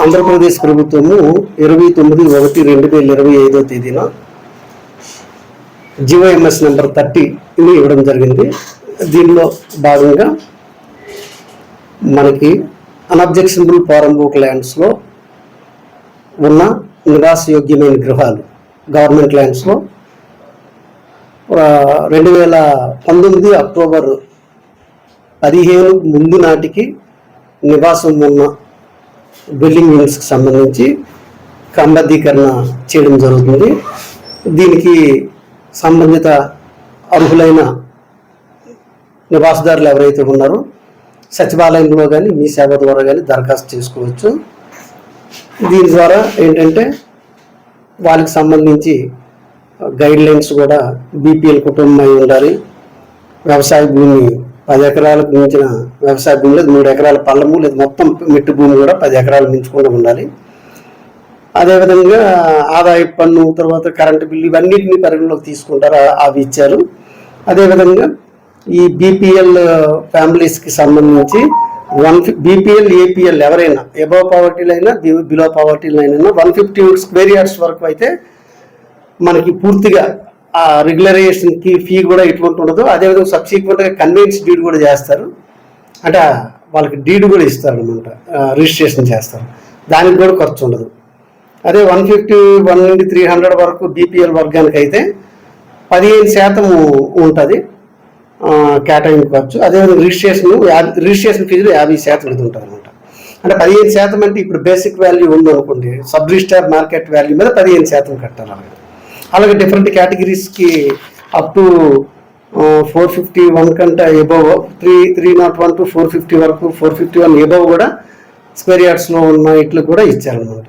ఆంధ్రప్రదేశ్ ప్రభుత్వము ఇరవై తొమ్మిది ఒకటి రెండు వేల ఇరవై ఐదో తేదీన జివోఎంఎస్ నెంబర్ థర్టీని ఇవ్వడం జరిగింది. దీనిలో భాగంగా మనకి అన్అబ్జెక్షనబుల్ ఫారం బుక్ ల్యాండ్స్లో ఉన్న నివాసయోగ్యమైన గృహాలు గవర్నమెంట్ ల్యాండ్స్లో రెండు వేల పంతొమ్మిది అక్టోబర్ పదిహేను ముందు నాటికి నివాసం ఉన్న బిల్డింగ్ యూనిట్స్కి సంబంధించి క్రమబద్ధీకరణ చేయడం జరుగుతుంది. దీనికి సంబంధిత అర్హులైన నివాసదారులు ఎవరైతే ఉన్నారో సచివాలయంలో కానీ మీ సేవ ద్వారా కానీ దరఖాస్తు చేసుకోవచ్చు. దీని ద్వారా ఏంటంటే వాళ్ళకి సంబంధించి గైడ్ లైన్స్ కూడా బీపీఎల్ కుటుంబం అయి ఉండాలి. వ్యవసాయ భూమి పది ఎకరాలకు మించిన వ్యవసాయ భూమి లేదు మూడు ఎకరాల పల్లము లేదు. మొత్తం మిట్టు భూమి కూడా పది ఎకరాలు మించకుండా ఉండాలి. అదేవిధంగా ఆదాయ పన్ను తర్వాత కరెంటు బిల్లు ఇవన్నిటిని పరిగణలోకి తీసుకుంటారు అవి ఇచ్చారు అదేవిధంగా ఈ బీపీఎల్ ఫ్యామిలీస్కి సంబంధించి వన్ బీపీఎల్ ఏపీఎల్ ఎవరైనా ఎబో పావర్టీలో అయినా బిలో పావర్టీలో అయినా వన్ ఫిఫ్టీ స్క్వేర్ యార్డ్స్ వరకు అయితే మనకి పూర్తిగా ఆ రెగ్యులరైజేషన్కి ఫీ కూడా ఎటువంటి ఉండదు అదేవిధంగా సబ్సిక్వెంట్గా కన్వీన్స్ డీడ్ కూడా చేస్తారు. అంటే వాళ్ళకి డీడ్ కూడా ఇస్తారు అనమాట రిజిస్ట్రేషన్ చేస్తారు. దానికి కూడా ఖర్చు ఉండదు. అదే వన్ ఫిఫ్టీ వన్ నుండి త్రీ హండ్రెడ్ వరకు బీపీఎల్ వర్గానికి అయితే పదిహేను శాతం ఉంటుంది. కేటాయింపు ఖర్చు. అదేవిధంగా రిజిస్ట్రేషన్ యాభై రిజిస్ట్రేషన్ ఫీజులు యాభై శాతం ఇది ఉంటుంది అనమాట అంటే పదిహేను శాతం అంటే ఇప్పుడు బేసిక్ వాల్యూ ఉందనుకోండి సబ్ రిజిస్టర్ మార్కెట్ వాల్యూ మీద పదిహేను శాతం కట్టాలి అలాగే different కేటగిరీస్కి up to four fifty one కంటే above three three naught one to four fifty వరకు ఫోర్ ఫిఫ్టీ వన్ ఎబవ్ కూడా స్క్వేర్ యార్డ్స్లో ఉన్న ఇట్లు కూడా ఇచ్చారనమాట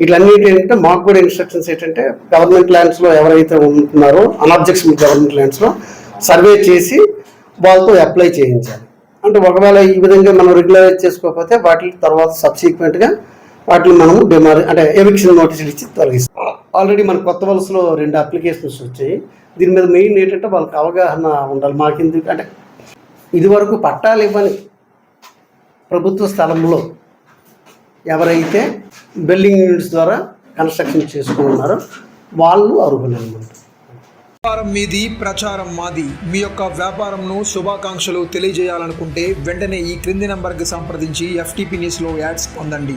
ఇట్లన్నిటి ఏంటంటే మాకు కూడా ఇన్స్ట్రక్షన్స్ ఏంటంటే గవర్నమెంట్ ల్యాండ్స్లో ఎవరైతే ఉంటున్నారో అన్అబ్జెక్షన్ గవర్నమెంట్ ల్యాండ్స్లో సర్వే చేసి వాళ్ళతో అప్లై చేయించాలి. అంటే ఒకవేళ ఈ విధంగా మనం రెగ్యులరైజ్ చేసుకోకపోతే వాటి తర్వాత సబ్సీక్వెంట్గా వాటిని మనము డిమార్ అంటే ఎవిక్షన్ నోటీసులు ఇచ్చి తొలగిస్తాం. ఆల్రెడీ మన కొత్త వలసలో రెండు అప్లికేషన్స్ వచ్చాయి. దీని మీద మెయిన్ ఏంటంటే వాళ్ళకి అవగాహన ఉండాలి. మాకెందుకు అంటే ఇదివరకు పట్టాలు ఇవ్వని ప్రభుత్వ స్థలంలో ఎవరైతే బిల్డింగ్ యూనిట్స్ ద్వారా కన్స్ట్రక్షన్ చేసుకున్నారో వాళ్ళు అర్హులనమాట వ్యాపారం మీది ప్రచారం మాది. మీ యొక్క వ్యాపారంను శుభాకాంక్షలు తెలియజేయాలనుకుంటే వెంటనే ఈ క్రింది నంబర్కి సంప్రదించి ఎఫ్టీపీ న్యూస్లో యాడ్స్ పొందండి.